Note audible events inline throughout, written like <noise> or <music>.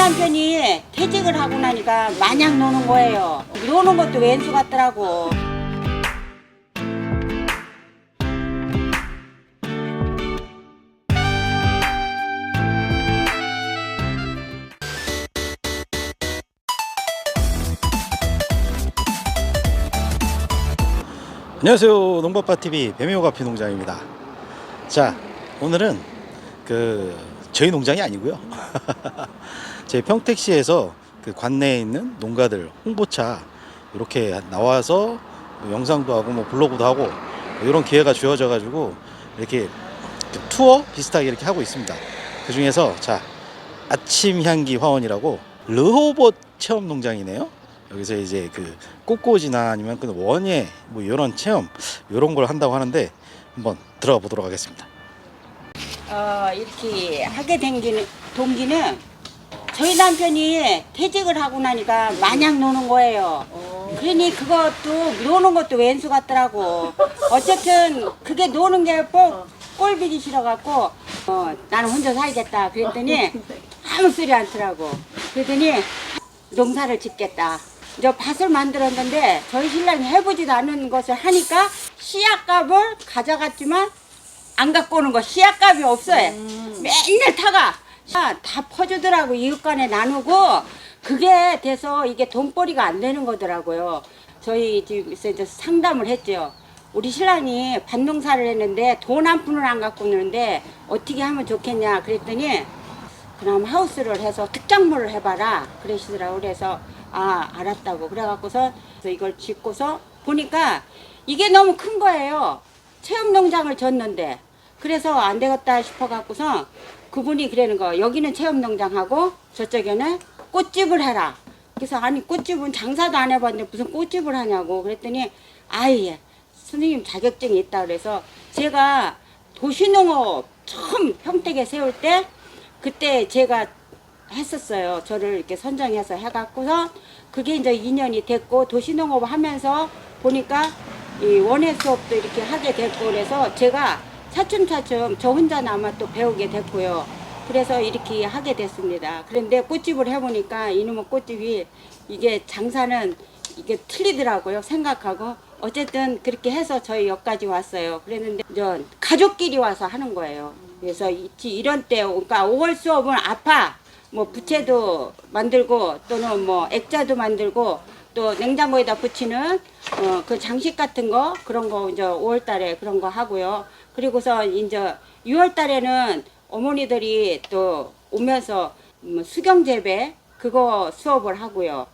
남편이 퇴직을 하고 나니까 마냥 노는 거예요. 노는 것도 왼수 같더라고. 안녕하세요 농법바TV 배매호가피 농장입니다 자 오늘은 그 저희 농장이 아니고요 <laughs> 제 평택시에서 그 관내에 있는 농가들 홍보차 이렇게 나와서 뭐 영상도 하고 뭐 블로그도 하고 뭐 이런 기회가 주어져 가지고 이렇게 그 투어 비슷하게 이렇게 하고 있습니다 그 중에서 자 아침 향기 화원이라고 르호봇 체험 농장이네요 여기서 이제 그 꽃꽂이나 아니면 그 원예 뭐 이런 체험 이런 걸 한다고 하는데 한번 들어가 보도록 하겠습니다. 어, 이렇게 하게 된 기는, 동기는 저희 남편이 퇴직을 하고 나니까 마냥 노는 거예요. 그러니 그것도 노는 것도 왼수 같더라고. 어쨌든 그게 노는 게꼭 꼴비기 싫어갖고 어, 나는 혼자 살겠다 그랬더니 아무 소리 않더라고. 그랬더니 농사를 짓겠다. 저 밭을 만들었는데 저희 신랑이 해보지도 않은 것을 하니까 씨앗값을 가져갔지만 안 갖고 오는 거 씨앗값이 없어요. 맨날 타가 아, 다 퍼주더라고 이웃간에 나누고. 그게 돼서 이게 돈벌이가 안 되는 거더라고요. 저희 집에서 이제 상담을 했죠. 우리 신랑이 밭농사를 했는데 돈 한 푼을 안 갖고 오는데 어떻게 하면 좋겠냐 그랬더니 그럼 하우스를 해서 특작물을 해봐라 그러시더라고. 그래서 아 알았다고. 그래갖고서 이걸 짓고서 보니까 이게 너무 큰 거예요. 체험 농장을 졌는데. 그래서 안 되겠다 싶어갖고서 그분이 그러는 거 여기는 체험 농장하고 저쪽에는 꽃집을 해라 그래서 아니 꽃집은 장사도 안 해봤는데 무슨 꽃집을 하냐고 그랬더니 아예 선생님 자격증이 있다 그래서 제가 도시농업 처음 평택에 세울 때 그때 제가 했었어요. 저를 이렇게 선정해서 해갖고서 그게 이제 2년이 됐고 도시농업 하면서 보니까 이 원예 수업도 이렇게 하게 됐고 그래서 제가 차츰차츰 저 혼자 남아 또 배우게 됐고요. 그래서 이렇게 하게 됐습니다. 그런데 꽃집을 해보니까 이놈의 꽃집이 이게 장사는 이게 틀리더라고요. 생각하고 어쨌든 그렇게 해서 저희 여기까지 왔어요. 그랬는데 이제 가족끼리 와서 하는 거예요. 그래서 이- 이런 때 그러니까 5월 수업은 아파 뭐 부채도 만들고 또는 뭐 액자도 만들고 또 냉장고에다 붙이는 어, 그 장식 같은 거 그런 거 이제 5월 달에 그런 거 하고요. 그리고서 이제 6월 달에는 어머니들이 또 오면서 뭐 수경 재배 그거 수업을 하고요.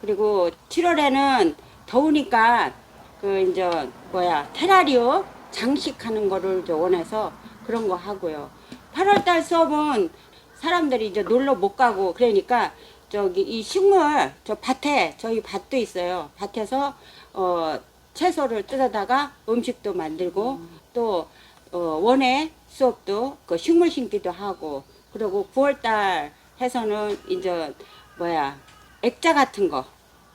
그리고 7월에는 더우니까 그 이제 뭐야 테라리움 장식하는 거를 원해서 그런 거 하고요. 8월 달 수업은 사람들이 이제 놀러 못 가고 그러니까 저기 이 식물 저 밭에 저희 밭도 있어요. 밭에서 어 채소를 뜯어다가 음식도 만들고 또 어, 원예 수업도 그 식물 심기도 하고 그리고 9월달 해서는 이제 뭐야 액자 같은 거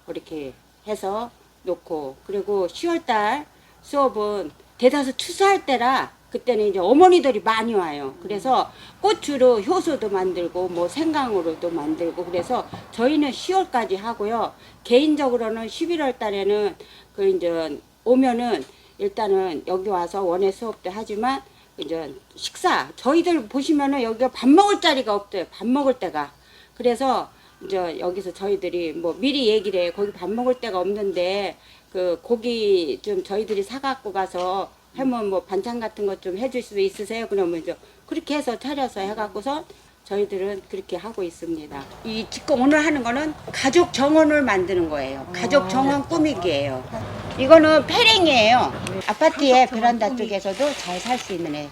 이렇게 해서 놓고 그리고 10월달 수업은 대다수 추수할 때라 그때는 이제 어머니들이 많이 와요. 그래서 꽃으로 효소도 만들고 뭐 생강으로도 만들고 그래서 저희는 10월까지 하고요. 개인적으로는 11월 달에는 그 이제 오면은 일단은 여기 와서 원예 수업도 하지만 이제 식사 저희들 보시면은 여기가 밥 먹을 자리가 없대요. 밥 먹을 때가. 그래서 이제 여기서 저희들이 뭐 미리 얘기를 해. 거기 밥 먹을 데가 없는데 그 고기 좀 저희들이 사 갖고 가서 하면 뭐 반찬 같은 것 좀 해줄 수 있으세요? 그러면 이제 그렇게 해서 차려서 해갖고서 저희들은 그렇게 하고 있습니다. 이 지금 오늘 하는 거는 가족 정원을 만드는 거예요. 가족 정원 꾸미기예요. 이거는 페랭이에요. 아파트의 베란다 쪽에서도 잘 살 수 있는 애.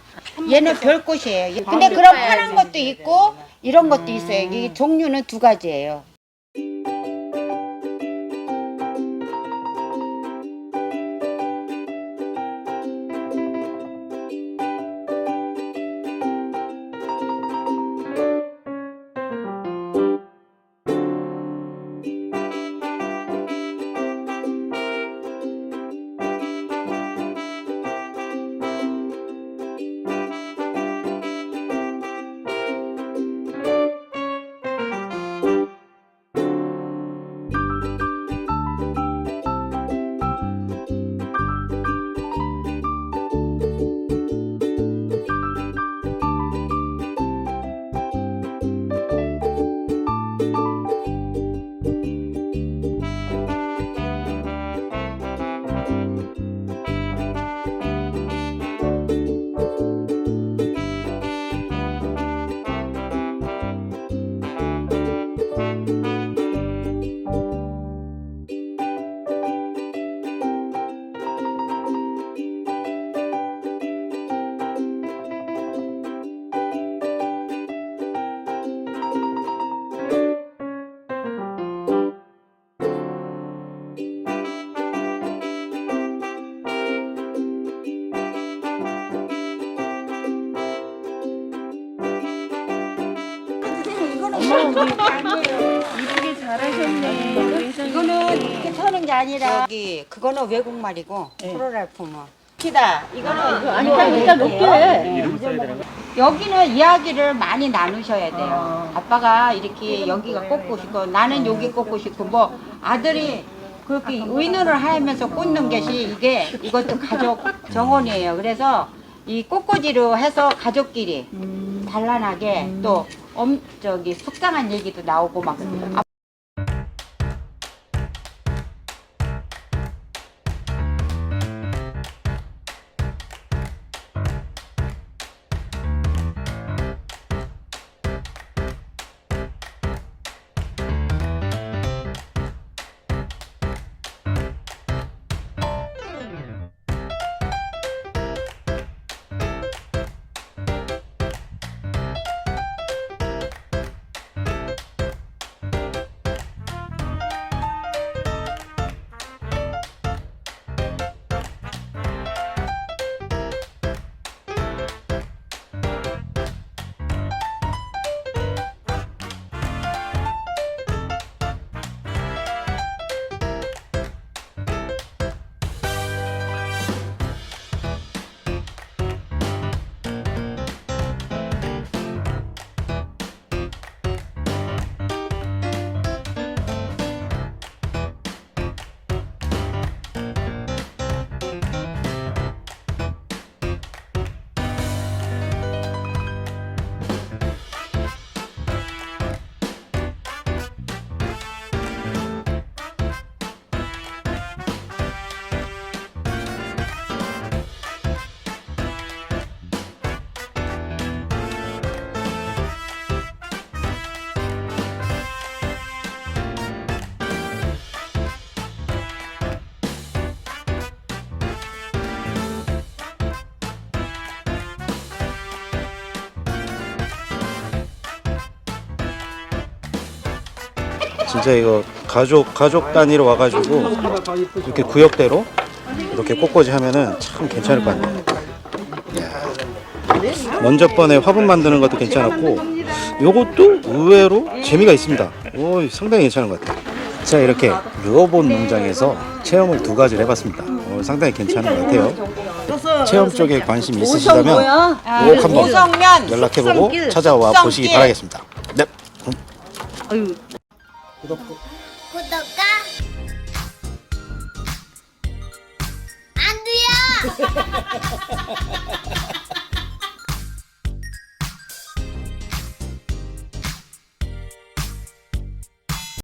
얘는 별꽃이에요. 근데 그런 파란 것도 있고 이런 것도 있어요. 이 종류는 두 가지예요. 이쁘게 잘하셨네. 이거는 이렇게 터는 게 아니라 여기 그거는 외국 말이고 프로랄품은 키다 이거는 아니 일단 높게 해. 여기는 이야기를 많이 나누셔야 돼요. 아빠가 이렇게 여기가 꽂고 싶고 나는 여기 꽂고 싶고 뭐 아들이 그렇게 의논을 하면서 꽂는 것이 이게 이것도 가족 정원이에요. 그래서 이 꽃꽂이로 해서 가족끼리 단란하게 또 엄, 저기 속상한 얘기도 나오고 막 진짜 이거 가족 가족 단위로 와가지고 이렇게 구역대로 이렇게 꽃꽂이 하면은 참 괜찮을 것 같네요. 이야. 먼저 번에 화분 만드는 것도 괜찮았고 요것도 의외로 재미가 있습니다. 오 상당히 괜찮은 것 같아요. 자 이렇게 르어본 농장에서 체험을 두 가지를 해봤습니다. 어, 상당히 괜찮은 것 같아요. 체험 쪽에 관심 있으시다면 아, 꼭 한번 오성면 연락해보고. 찾아와. 보시기 바라겠습니다. 네. 아유, 구독과 안 돼요. <laughs>